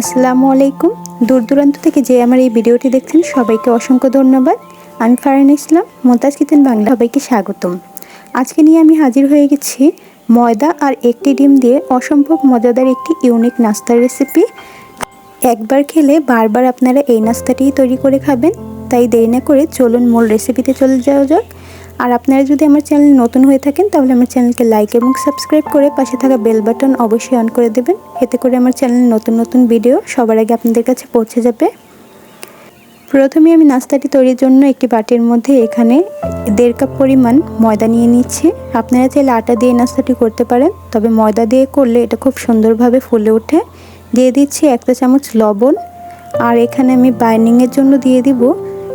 আসসালামু আলাইকুম। দূর দূরান্ত থেকে যে আমার এই ভিডিওটি দেখছেন, সবাইকে অসংখ্য ধন্যবাদ। আমি ফারান ইসলাম মোমতাজ কিচেন বাংলা। সবাইকে স্বাগতম। আজকে নিয়ে আমি হাজির হয়ে গেছি ময়দা আর একটি ডিম দিয়ে অসম্ভব মজাদার একটি ইউনিক নাস্তার রেসিপি একবার খেলে বারবার আপনারা এই নাস্তাটিই তৈরি করে খাবেন। তাই দেরি না করে চলুন মূল রেসিপিতে চলে যাওয়া যাক। আর আপনারা যদি আমার চ্যানেল নতুন হয়ে থাকেন, তাহলে আমার চ্যানেলকে লাইক এবং সাবস্ক্রাইব করে পাশে থাকা বেল বাটন অবশ্যই অন করে দেবেন। এতে করে আমার চ্যানেলে নতুন নতুন ভিডিও সবার আগে আপনাদের কাছে পৌঁছে যাবে। প্রথমে আমি নাস্তাটি তৈরির জন্য একটি বাটির মধ্যে এখানে দেড় কাপ পরিমাণ ময়দা নিয়ে নিচ্ছি। আপনারা চাইলে আটা দিয়ে নাস্তাটি করতে পারেন, তবে ময়দা দিয়ে করলে এটা খুব সুন্দরভাবে ফুলে ওঠে। দিয়ে দিচ্ছি একটা চামচ লবণ, আর এখানে আমি বাইন্ডিংয়ের জন্য দিয়ে দিব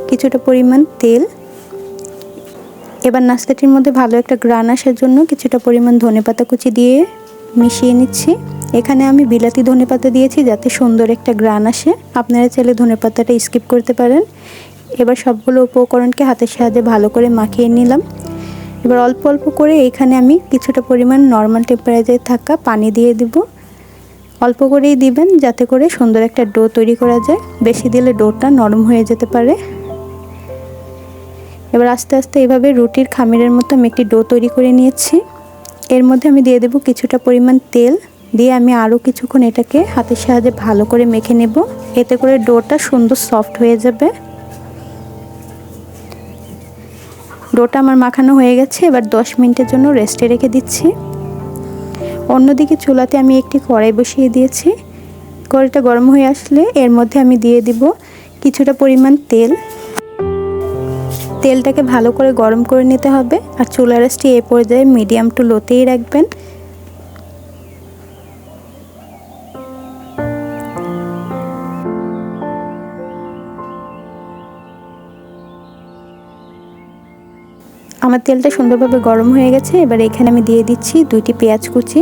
কিছুটা পরিমাণ তেল। এবার নাস্তাটির মধ্যে ভালো একটা গ্রান আসার জন্য কিছুটা পরিমাণ ধনেপাতা কুচি দিয়ে মিশিয়ে নিচ্ছি। এখানে আমি বিলাতি ধনেপাতা দিয়েছি যাতে সুন্দর একটা গ্রান আসে। আপনারা চাইলে ধনেপাতাটা স্কিপ করতে পারেন। এবার সবগুলো উপকরণকে হাতের সাহায্যে ভালো করে মাখিয়ে নিলাম। এবার অল্প অল্প করে এখানে আমি কিছুটা পরিমাণ নর্মাল টেম্পারেচারে থাকা পানি দিয়ে দিব। অল্প করেই দিবেন যাতে করে সুন্দর একটা ডো তৈরি করা যায়। বেশি দিলে ডোটা নরম হয়ে যেতে পারে। এবার আস্তে আস্তে এভাবে রুটির খামিরের মতো আমি একটি ডো তৈরি করে নিয়েছি। এর মধ্যে আমি দিয়ে দেবো কিছুটা পরিমাণ তেল। দিয়ে আমি আরও কিছুক্ষণ এটাকে হাতের সাহায্যে ভালো করে মেখে নেব। এতে করে ডোটা সুন্দর সফট হয়ে যাবে। ডোটা আমার মাখানো হয়ে গেছে। এবার দশ মিনিটের জন্য রেস্টে রেখে দিচ্ছি। অন্যদিকে চুলাতে আমি একটি কড়াই বসিয়ে দিয়েছি। কড়াইটা গরম হয়ে আসলে এর মধ্যে আমি দিয়ে দিব কিছুটা পরিমাণ তেল। তেলটাকে ভালো করে গরম করে নিতে হবে আর চুলা রাসটি এ পর্যায়ে মিডিয়াম টু লোতেই রাখবেন। আমার তেলটা সুন্দরভাবে গরম হয়ে গেছে, এবার এখানে আমি দিয়ে দিচ্ছি দুইটি পেঁয়াজ কুচি।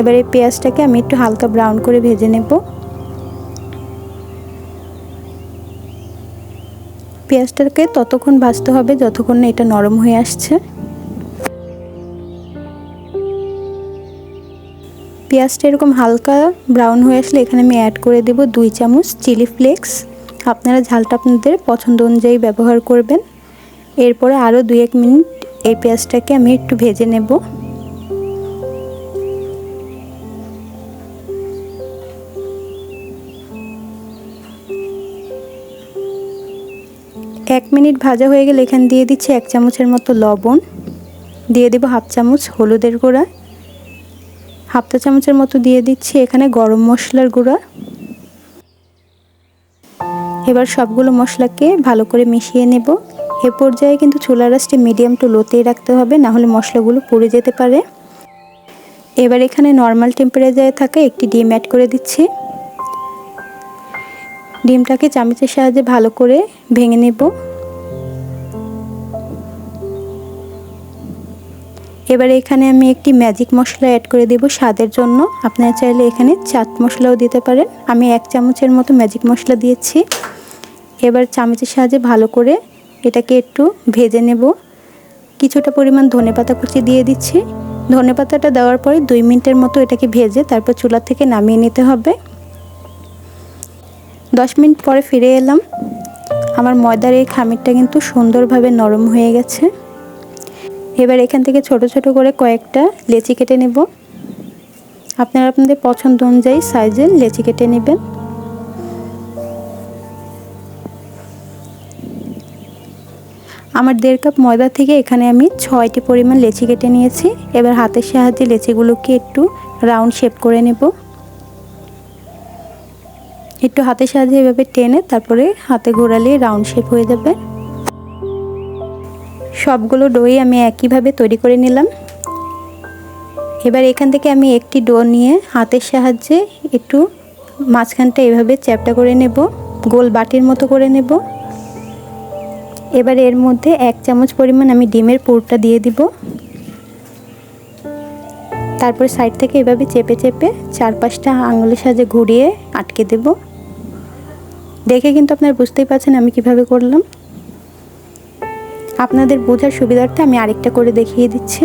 এবার এই পেঁয়াজটাকে আমি একটু হালকা ব্রাউন করে ভেজে নেব। পেঁয়াজটাকে ততক্ষণ ভাজতে হবে যতক্ষণ না এটা নরম হয়ে আসছে। পেঁয়াজটা এরকম হালকা ব্রাউন হয়ে আসলে এখানে আমি অ্যাড করে দেব দুই চামচ চিলি ফ্লেক্স। আপনারা ঝালটা আপনাদের পছন্দ অনুযায়ী ব্যবহার করবেন। এরপরে আরও দুই এক মিনিট এই পেঁয়াজটাকে আমি একটু ভেজে নেব। এক মিনিট ভাজা হয়ে গেলে এখানে দিয়ে দিচ্ছি এক চামচের মতো লবণ। দিয়ে দেবো হাফ চামচ হলুদের গুঁড়া। হাফটা চামচের মতো দিয়ে দিচ্ছি এখানে গরম মশলার গুঁড়া। এবার সবগুলো মশলাকে ভালো করে মিশিয়ে নেব। এ পর্যায়ে কিন্তু চুলা রাসটি মিডিয়াম টু লোতেই রাখতে হবে, না হলে মশলাগুলো পুড়ে যেতে পারে। এবার এখানে নর্মাল টেম্পারেচারে থাকা একটি ডিম অ্যাড করে দিচ্ছি। ডিমটাকে চামচের সাহায্যে ভালো করে ভেঙে নেব। এবারে এখানে আমি একটি ম্যাজিক মশলা অ্যাড করে দেব স্বাদের জন্য। আপনারা চাইলে এখানে চাট মশলাও দিতে পারেন। আমি এক চামচের মতো ম্যাজিক মশলা দিয়েছি। এবার চামচের সাহায্যে ভালো করে এটাকে একটু ভেজে নেব। কিছুটা পরিমাণ ধনেপাতা কুচি দিয়ে দিচ্ছি। ধনেপাতাটা দেওয়ার পরে দুই মিনিটের মতো এটাকে ভেজে তারপর চুলা থেকে নামিয়ে নিতে হবে। দশ মিনিট পরে ফিরে এলাম। আমার ময়দার এই খামিরটা কিন্তু সুন্দরভাবে নরম হয়ে গেছে। এবার এখান থেকে ছোট ছোট করে কয়েকটা লেচি কেটে নেব। আপনারা আপনাদের পছন্দ অনুযায়ী সাইজের লেচি কেটে নেবেন। আমার দেড় কাপ ময়দা থেকে এখানে আমি ছয়টি পরিমাণ লেচি কেটে নিয়েছি। এবার হাতের সাহায্যে লেচিগুলোকে একটু রাউন্ড শেপ করে নেব। একটু হাতের সাহায্যে এভাবে টেনে তারপরে হাতে ঘোরালে রাউন্ড শেপ হয়ে যাবে। সবগুলো ডোই আমি একইভাবে তৈরি করে নিলাম। এবার এখান থেকে আমি একটি ডো নিয়ে হাতের সাহায্যে একটু মাঝখানটা এভাবে চ্যাপটা করে নেব, গোল বাটির মতো করে নেব। এবার এর মধ্যে এক চামচ পরিমাণ আমি ডিমের পুরটা দিয়ে দিব। তারপর সাইড থেকে এভাবে চেপে চেপে চার পাঁচটা আঙুলের সাহায্যে ঘুরিয়ে আটকে দেবো। দেখে কিন্তু আপনারা বুঝতেই পারছেন আমি কীভাবে করলাম। আপনাদের বোঝার সুবিধার্থে আমি আরেকটা করে দেখিয়ে দিচ্ছি।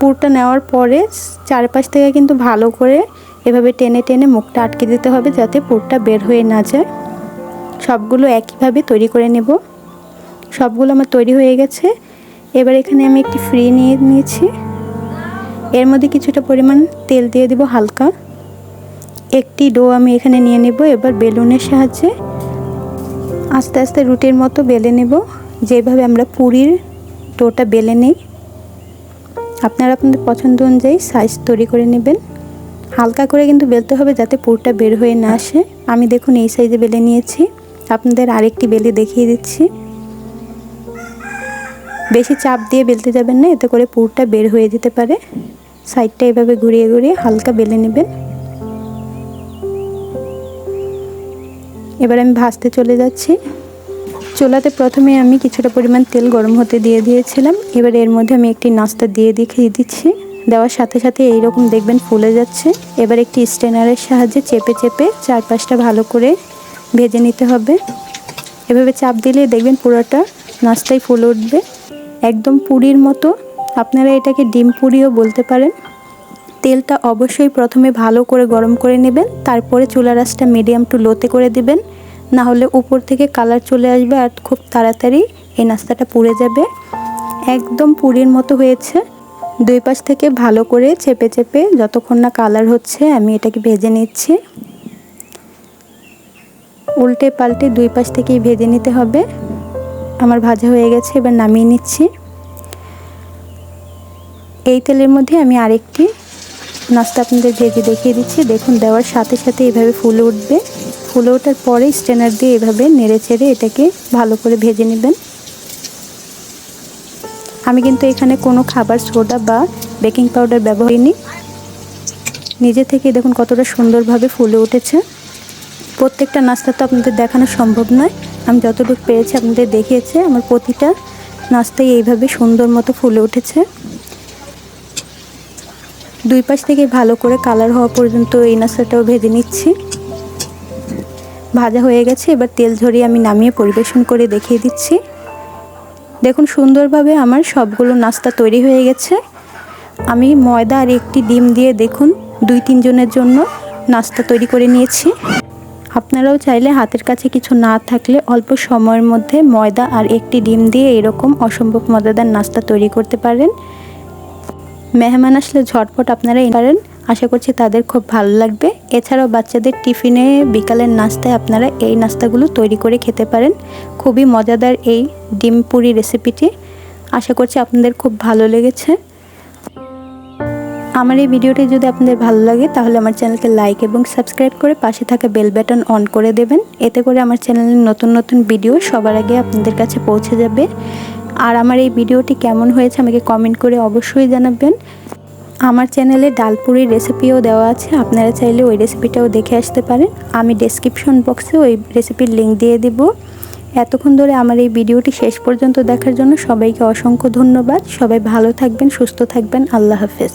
পুরটা নেওয়ার পরে চারপাশ থেকে কিন্তু ভালো করে এভাবে টেনে টেনে মুখটা আটকে দিতে হবে যাতে পুরটা বের হয়ে না যায়। সবগুলো একইভাবে তৈরি করে নেব। সবগুলো আমার তৈরি হয়ে গেছে। এবার এখানে আমি একটি ফ্রি নিয়ে নিয়েছি। এর মধ্যে কিছুটা পরিমাণ তেল দিয়ে দিব হালকা। একটি ডো আমি এখানে নিয়ে নেব, এবার বেলুনের সাহায্যে আস্তে আস্তে রুটির মতো বেলে নেব। যেভাবে আমরা পুরীর ডোটা বেলে নিই। আপনারা আপনাদের পছন্দ অনুযায়ী সাইজ তৈরি করে নেবেন। হালকা করে কিন্তু বেলতে হবে যাতে পুরটা বের হয়ে না আসে। আমি দেখুন এই সাইজে বেলে নিয়েছি। আপনাদের আরেকটি বেলে দেখিয়ে দিচ্ছি। বেশি চাপ দিয়ে বেলতে যাবেন না, এতে করে পুরটা বের হয়ে যেতে পারে। সাইডটা এভাবে ঘুরিয়ে ঘুরিয়ে হালকা বেলে নেবেন। এবার আমি ভাজতে চলে যাচ্ছি। চোলাতে প্রথমে আমি কিছুটা পরিমাণ তেল গরম হতে দিয়ে দিয়েছিলাম। এবার এর মধ্যে আমি একটি নাস্তা দিয়ে দেখিয়ে দিচ্ছি। দেওয়ার সাথে সাথে এইরকম দেখবেন ফুলে যাচ্ছে। এবার একটি স্টেনারের সাহায্যে চেপে চেপে চারপাশটা ভালো করে ভেজে নিতে হবে। এভাবে চাপ দিলে দেখবেন পুরোটা নাস্তায় ফুলে উঠবে। একদম পুরীর মতো। আপনারা এটাকে ডিম পুরিও বলতে পারেন। তেলটা অবশ্যই প্রথমে ভালো করে গরম করে নেবেন, তারপরে চুলা রাসটা মিডিয়াম টু লোতে করে দিবেন। না হলে উপর থেকে কালার চলে আসবে আর খুব তাড়াতাড়ি এই নাস্তাটা পুড়ে যাবে। একদম পুরীর মতো হয়েছে। দুই পাশ থেকে ভালো করে চেপে চেপে যতক্ষণ না কালার হচ্ছে, আমি এটাকে ভেজে নিচ্ছি। উল্টে পাল্টে দুই পাশ থেকেই ভেজে নিতে হবে। আমার ভাজা হয়ে গেছে, এবার নামিয়ে নিচ্ছি। এই তেলের মধ্যে আমি আরেকটি নাস্তা আপনাদের ভেজে দেখিয়ে দিচ্ছি। দেখুন, দেওয়ার সাথে সাথে এভাবে ফুলে উঠবে। ফুলে ওঠার পরে স্ট্যানার দিয়ে এভাবে নেড়ে চেড়ে এটাকে ভালো করে ভেজে নেবেন। আমি কিন্তু এখানে কোনো খাবার সোডা বা বেকিং পাউডার ব্যবহার করিনি। নিজে থেকে দেখুন কতটা সুন্দরভাবে ফুলে উঠেছে। প্রত্যেকটা নাস্তা তো আপনাদের দেখানো সম্ভব নয়। আমি যতটুকু পেরেছি আপনাদের দেখিয়েছে। আমার প্রতিটা নাস্তাই এইভাবে সুন্দর মতো ফুলে উঠেছে। দুই পাশ থেকে ভালো করে কালার হওয়া পর্যন্ত এই নাস্তাটাও ভেজে নিচ্ছি। ভাজা হয়ে গেছে, এবার তেল ঝরিয়ে আমি নামিয়ে পরিবেশন করে দেখিয়ে দিচ্ছি। দেখুন সুন্দরভাবে আমার সবগুলো নাস্তা তৈরি হয়ে গেছে। আমি ময়দা আর একটি ডিম দিয়ে দেখুন দুই তিনজনের জন্য নাস্তা তৈরি করে নিয়েছি। আপনারাও চাইলে হাতের কাছে কিছু না থাকলে অল্প সময়ের মধ্যে ময়দা আর একটি ডিম দিয়ে এরকম অসম্ভব মজাদার নাস্তা তৈরি করতে পারেন। মেহমান আসলে ঝটপট আপনারা পারেন। আশা করছি তাদের খুব ভালো লাগবে। এছাড়াও বাচ্চাদের টিফিনে বিকালের নাস্তায় আপনারা এই নাস্তাগুলো তৈরি করে খেতে পারেন। খুবই মজাদার এই ডিম পুরি রেসিপিটি। আশা করছি আপনাদের খুব ভালো লেগেছে। আমার এই ভিডিওটি যদি আপনাদের ভালো লাগে, তাহলে আমার চ্যানেলকে লাইক এবং সাবস্ক্রাইব করে পাশে থাকা বেল বাটন অন করে দেবেন। এতে করে আমার চ্যানেলের নতুন নতুন ভিডিও সবার আগে আপনাদের কাছে পৌঁছে যাবে। আর আমার এই ভিডিওটি কেমন হয়েছে আমাকে কমেন্ট করে অবশ্যই জানাবেন। আমার চ্যানেলে ডালপুরির রেসিপিও দেওয়া আছে, আপনারা চাইলে ওই রেসিপিটাও দেখে আসতে পারেন। আমি ডেসক্রিপশন বক্সে ওই রেসিপির লিঙ্ক দিয়ে দিব। এতক্ষণ ধরে আমার এই ভিডিওটি শেষ পর্যন্ত দেখার জন্য সবাইকে অসংখ্য ধন্যবাদ। সবাই ভালো থাকবেন, সুস্থ থাকবেন। আল্লাহ হাফেজ।